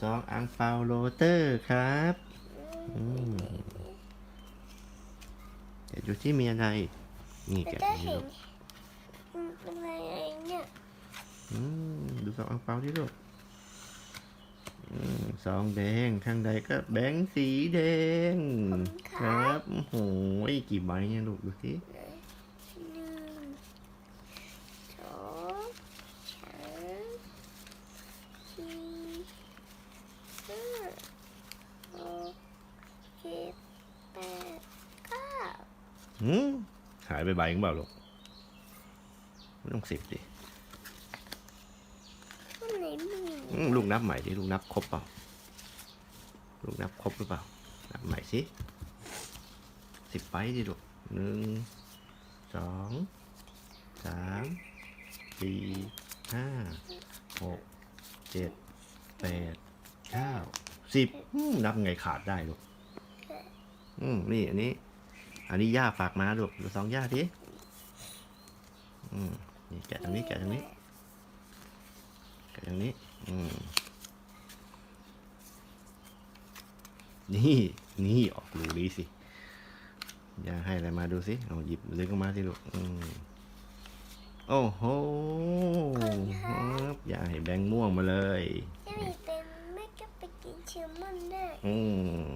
ซองอังเปาโรเตอร์ครับอืมแกะดูที่มีอะไร นี่จะแกะได้ดูเห็ลูนกมันเป็นอะไรเนี่ยอืมดูซองอังเปาที่ลูกอืมซองแดงข้างใดก็แบงค์สีแดง ครับ โอ้โหกี่ใบเนี่ยลูกดูสิหนึ่งสองสามสี่ห้าหกเจ็ดแปดเก้า อืมหายไปใบนึงเปล่าลูกไม่ต้องสิบดิข้างไหนมีอืมลูกนับใหม่ดิลูกนับครบเปล่า ลูกนับครบหรือเปล่า นับใหม่สิสิบใบดิลูกหนึ่งสองสามสี่ห้าหกเจ็ดแปดเก้าสิบอืมนับไงขาดได้ลูก อืม นี่อันนี้ อันนี้ย่าฝากมาลูกดูสองย่าทีอืมนี่แกะตรงนี้แกะตรงนี้แกะตรงนี้ อืมนี่นี่ออกรูนี้สิย่าให้อะไรมาดูสิเอาหยิบลึกออกมาสิลูกอืมโอ้โหครับย่าให้แบงค์ม่วงมาเลยจะมีเป็นไม่ก็ไปกินเชลมอนได้ อืม